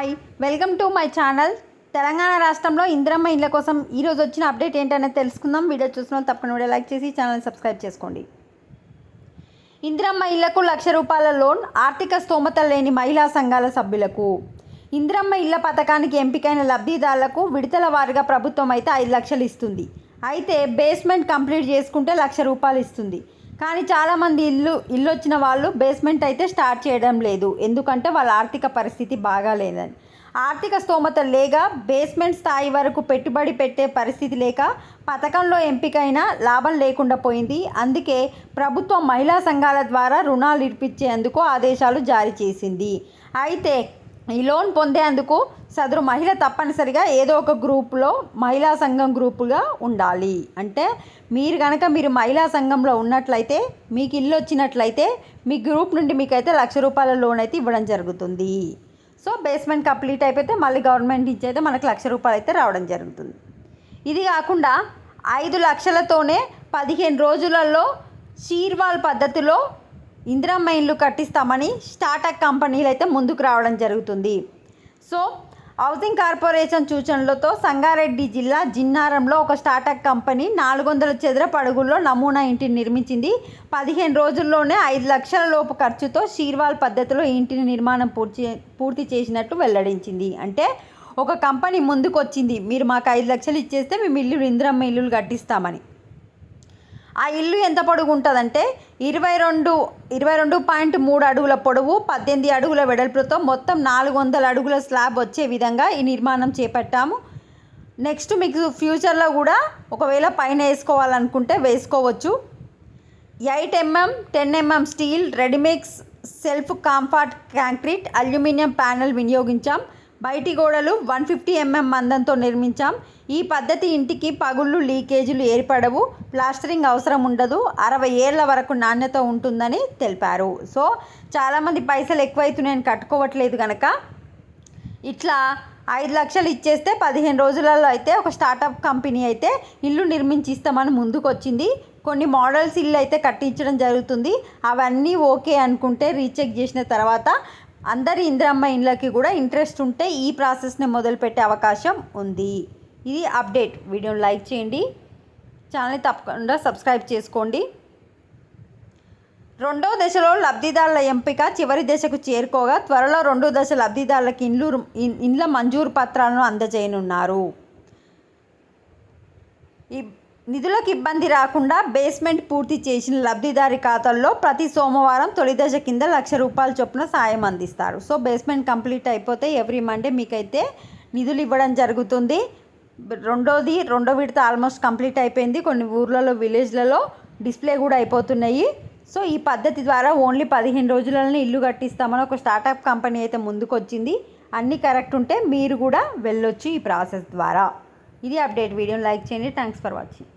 Hi welcome to my channel Telangana రాష్ట్రంలో ఇందిరమ్మ ఇళ్ళ కోసం ఈరోజు వచ్చిన అప్డేట్ ఏంటనేది తెలుసుకుందాం. వీడియో చూస్తున్నాం తప్పకుండా వీడియో లైక్ చేసి ఛానల్ సబ్స్క్రైబ్ చేసుకోండి. ఇందిరమ్మ ఇళ్ళకు లక్ష రూపాయల లోన్ ఆర్థిక స్తోమత లేని మహిళా సంఘాల సభ్యులకు. ఇందిరమ్మ ఇళ్ళ పథకానికి ఎంపికైన లబ్ధిదారులకు విడతల వారీగా ప్రభుత్వం అయితే ఐదు లక్షలు ఇస్తుంది. అయితే బేస్మెంట్ కంప్లీట్ చేసుకుంటే లక్ష రూపాయలు ఇస్తుంది. కానీ చాలామంది ఇల్లు ఇల్లు వచ్చిన వాళ్ళు బేస్మెంట్ అయితే స్టార్ట్ చేయడం లేదు. ఎందుకంటే వాళ్ళ ఆర్థిక పరిస్థితి బాగాలేదని. ఆర్థిక స్తోమత లేక బేస్మెంట్ స్థాయి వరకు పెట్టుబడి పెట్టే పరిస్థితి లేక పథకంలో ఎంపికైన లాభం లేకుండా పోయింది. అందుకే ప్రభుత్వం మహిళా సంఘాల ద్వారా రుణాలు ఇప్పించేందుకు ఆదేశాలు జారీ చేసింది. అయితే ఈ లోన్ పొందేందుకు సదరు మహిళ తప్పనిసరిగా ఏదో ఒక గ్రూప్లో మహిళా సంఘం గ్రూపుగా ఉండాలి. అంటే మీరు కనుక మీరు మహిళా సంఘంలో ఉన్నట్లయితే మీకు ఇల్లు వచ్చినట్లయితే మీ గ్రూప్ నుండి మీకైతే లక్ష రూపాయల లోన్ అయితే ఇవ్వడం జరుగుతుంది. సో బేస్మెంట్ కంప్లీట్ అయిపోతే మళ్ళీ గవర్నమెంట్ నుంచి అయితే మనకు లక్ష రూపాయలు అయితే రావడం జరుగుతుంది. ఇది కాకుండా ఐదు లక్షలతోనే పదిహేను రోజులలో షీర్వాల్ పద్ధతిలో ఇందిరమ్మ ఇల్లు కట్టిస్తామని స్టార్టప్ కంపెనీలు అయితే ముందుకు రావడం జరుగుతుంది. సో హౌసింగ్ కార్పొరేషన్ సూచనలతో సంగారెడ్డి జిల్లా జిన్నారంలో ఒక స్టార్టప్ కంపెనీ నాలుగు వందల చదరపు అడుగుల్లో నమూనా ఇంటిని నిర్మించింది. పదిహేను రోజుల్లోనే ఐదు లక్షల లోపు ఖర్చుతో షీర్వాల్ పద్ధతిలో ఇంటిని నిర్మాణం పూర్తి పూర్తి చేసినట్టు వెల్లడించింది. అంటే ఒక కంపెనీ ముందుకు వచ్చింది మీరు మాకు ఐదు లక్షలు ఇచ్చేస్తే మేము ఇల్లు ఇంద్రమ్మ ఇల్లులు కట్టిస్తామని. ఆ ఇల్లు ఎంత పొడుగు ఉంటుందంటే ఇరవై రెండు ఇరవై రెండు పాయింట్ మూడు అడుగుల పొడవు పద్దెనిమిది అడుగుల వెడల్పులతో మొత్తం నాలుగు వందల అడుగుల స్లాబ్ వచ్చే విధంగా ఈ నిర్మాణం చేపట్టాము. నెక్స్ట్ మీకు ఫ్యూచర్లో కూడా ఒకవేళ పైన వేసుకోవాలనుకుంటే వేసుకోవచ్చు. Eight M M ten M M steel ready mix self comfort concrete aluminium panel వినియోగించాం. బయటి గోడలు వన్ ఫిఫ్టీ ఎంఎం మందంతో నిర్మించాం. ఈ పద్ధతి ఇంటికి పగుళ్ళు లీకేజీలు ఏర్పడవు. ప్లాస్టరింగ్ అవసరం ఉండదు. అరవై ఏళ్ళ వరకు నాణ్యత ఉంటుందని తెలిపారు. సో చాలామంది పైసలు ఎక్కువైతున్నాయని కట్టుకోవట్లేదు కనుక ఇట్లా ఐదు లక్షలు ఇచ్చేస్తే పదిహేను రోజులలో అయితే ఒక స్టార్టప్ కంపెనీ అయితే ఇల్లు నిర్మించి ఇస్తామని ముందుకు వచ్చింది కొన్ని మోడల్స్ ఇల్లు అయితే కట్టించడం జరుగుతుంది. అవన్నీ ఓకే అనుకుంటే రీచెక్ చేసిన తర్వాత అందరి ఇందిరమ్మ ఇండ్లకి కూడా ఇంట్రెస్ట్ ఉంటే ఈ ప్రాసెస్ని మొదలుపెట్టే అవకాశం ఉంది. ఇది అప్డేట్. వీడియోని లైక్ చేయండి. ఛానల్ని తప్పకుండా సబ్స్క్రైబ్ చేసుకోండి. రెండో దశలో లబ్ధిదారుల ఎంపిక చివరి దశకు చేరుకోగా త్వరలో రెండో దశ లబ్ధిదారులకు ఇండ్లు ఇండ్ల మంజూరు పత్రాలను అందజేయనున్నారు. ఈ నిధులకు ఇబ్బంది రాకుండా బేస్మెంట్ పూర్తి చేసిన లబ్ధిదారి ఖాతాల్లో ప్రతి సోమవారం తొలి దశ కింద లక్ష రూపాయల చొప్పున సాయం అందిస్తారు. సో బేస్మెంట్ కంప్లీట్ అయిపోతే ఎవ్రీ మండే మీకైతే నిధులు ఇవ్వడం జరుగుతుంది. రెండోది రెండో విడత ఆల్మోస్ట్ కంప్లీట్ అయిపోయింది. కొన్ని ఊర్లలో విలేజ్లలో డిస్ప్లే కూడా అయిపోతున్నాయి. సో ఈ పద్ధతి ద్వారా ఓన్లీ పదిహేను రోజులలోనే ఇల్లు కట్టిస్తామని ఒక స్టార్టప్ కంపెనీ అయితే ముందుకు వచ్చింది అన్నీ కరెక్ట్ ఉంటే మీరు కూడా వెళ్ళొచ్చు ఈ ప్రాసెస్ ద్వారా. ఇది అప్డేట్ వీడియోని లైక్ చేయండి. Thanks for watching